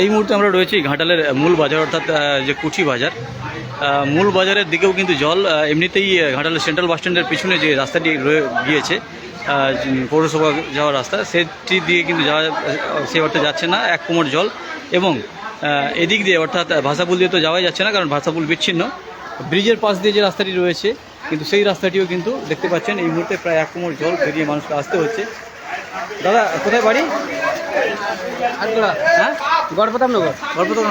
এই মুহূর্তে আমরা রয়েছি ঘাটালের মূল বাজার, অর্থাৎ যে কুচি বাজার। মূল বাজারের দিকেও কিন্তু জল এমনিতেই ঘাটালের সেন্ট্রাল বাস স্ট্যান্ডের পিছনে যে রাস্তাটি রয়ে গিয়েছে পৌরসভা যাওয়ার রাস্তা, সেটি দিয়ে কিন্তু যাওয়া সে অর্থে যাচ্ছে না, এক কোমর জল এবং এদিক দিয়ে, অর্থাৎ ভাষাপুল দিয়ে তো যাওয়াই যাচ্ছে না, কারণ ভাষাপুল বিচ্ছিন্ন। ব্রিজের পাশ দিয়ে যে রাস্তাটি রয়েছে, কিন্তু সেই রাস্তাটিও কিন্তু দেখতে পাচ্ছেন, এই মুহূর্তে প্রায় এক কোমর জল পেরিয়ে মানুষকে আসতে হচ্ছে। দাদা কোথায় বাড়ি? আটগোড়া হ্যাঁ? গড়প্রতাপনগর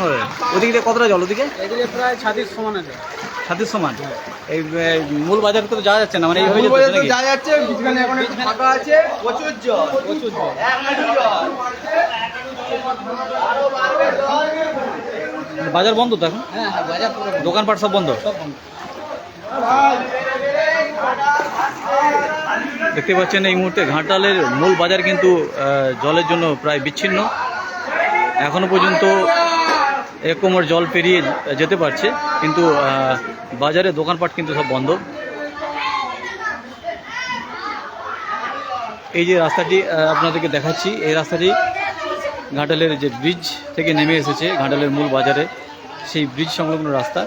হবে ওদিকে কতটা জল ওদিকে? এদিকে প্রায় ছাতিশ সমান আছে। সাতের সমান? এই মূল বাজার তো যাওয়া যাচ্ছে না মানে এইভাবে যেতে হচ্ছে নাকি? যা যাচ্ছে এখন ফাঁকা আছে। প্রচুর জল। প্রচুর জল। বাজার বন্ধ তো এখন? হ্যাঁ হ্যাঁ বাজার দোকানপাট সব বন্ধ? সব বন্ধ। দেখতে পাচ্ছেন এই মুহূর্তে ঘাটালের মূল বাজার কিন্তু জলের জন্য প্রায় বিচ্ছিন্ন। এখনও পর্যন্ত এক কোমর জল পেরিয়ে যেতে পারছে, কিন্তু বাজারে দোকানপাট কিন্তু সব বন্ধ। এই যে রাস্তাটি আপনাদেরকে দেখাচ্ছি, এই রাস্তাটি ঘাটালের যে ব্রিজ থেকে নেমে এসেছে, ঘাটালের মূল বাজারে। সেই ব্রিজ সংলগ্ন রাস্তা।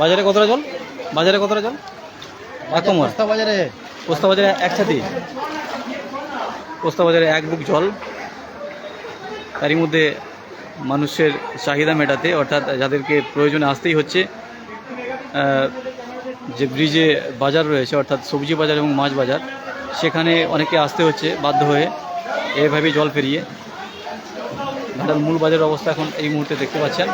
বাজারে কতটা জল? বাজারে কতটা জল? এক কোমর বাজারে। পোস্তা বাজারে একসাথে। পোস্তা বাজারে এক বুক জল। তারই মধ্যে মানুষের চাহিদা মেটাতে অর্থাৎ যাদেরকে প্রয়োজনে আসতেই হচ্ছে যে ব্রিজে বাজার রয়েছে অর্থাৎ সবজি বাজার এবং মাছ বাজার সেখানে অনেকে আসতে হচ্ছে বাধ্য হয়ে এভাবেই জল পেরিয়ে। ঘাটাল মূল বাজারের অবস্থা এখন এই মুহূর্তে দেখতে পাচ্ছেন।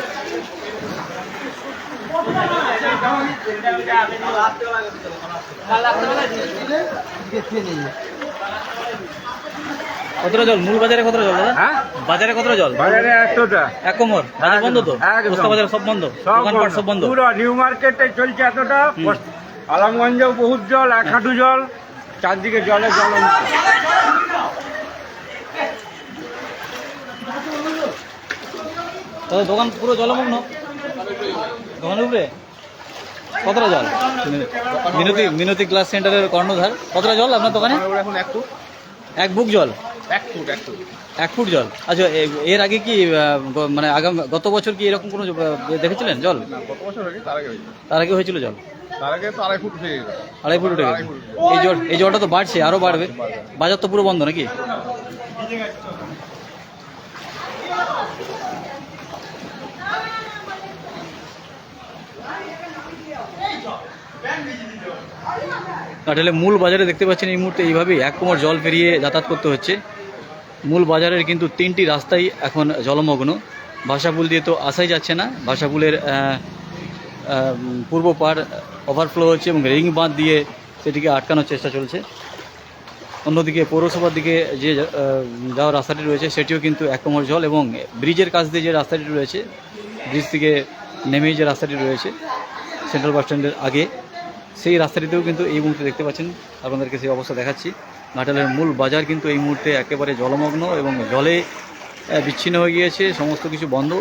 কতটা জল? মূল বাজারে কতটা জল দাদা? হ্যাঁ? বাজারে কতটা জল? বাজারে একশোটা। এক কোমর? বাজার বন্ধ তো। পোস্তা বাজার সব বন্ধ? সব দোকানপাট সব বন্ধ? পুরো নিউ মার্কেটে চলছে এতটা। আলমগঞ্জেও বহুত জল এক হাঁটু জল। চারদিকে জলে জল। তাহলে দোকান পুরো জলমগ্ন? দোকানের উপরে? কতটা জল? মিনতি মিনতি ক্লাস সেন্টারের কর্ণধার। কতটা জল আপনার দোকানে? এখন এক ফুট। এক বুক জল? এক ফুট এক ফুট। এক ফুট জল? আচ্ছা এর আগে কি মানে আগাম গত বছর কি এরকম কোনো দেখেছিলেন জল? বছর তার আগে হয়েছে তার আগে হয়েছিল জল? তার আগে তো আড়াই ফুট গেছে। আড়াই ফুট উঠে গেছে। এই জল এই জলটা তো বাড়ছে আরও বাড়বে। বাজার তো পুরো বন্ধ নাকি? কাঠালে মূল বাজারে দেখতে পাচ্ছেন এই মুহূর্তে এইভাবেই এক কোমর জল পেরিয়ে যাতায়াত করতে হচ্ছে। মূল বাজারের কিন্তু তিনটি রাস্তাই এখন জলমগ্ন। ভাষাপুল দিয়ে তো আসাই যাচ্ছে না। ভাষাপুলের পূর্ব পার ওভারফ্লো হচ্ছে এবং রিং বাঁধ দিয়ে সেটিকে আটকানোর চেষ্টা চলছে। অন্যদিকে পৌরসভার দিকে যে যাওয়ার রাস্তাটি রয়েছে সেটিও কিন্তু এক কোমর জল এবং ব্রিজের কাছ দিয়ে যে রাস্তাটি রয়েছে, ব্রিজ থেকে নেমেই যে রাস্তাটি রয়েছে, সেন্ট্রাল বাস স্ট্যান্ডের আগে। সেই রাস্তাটিতেও কিন্তু এই মুহূর্তে দেখতে পাচ্ছেন, আপনাদেরকে সেই অবস্থা দেখাচ্ছি। ঘাটালের মূল বাজার কিন্তু এই মুহূর্তে একেবারে জলমগ্ন এবং জলে বিচ্ছিন্ন হয়ে গিয়েছে, সমস্ত কিছু বন্ধ।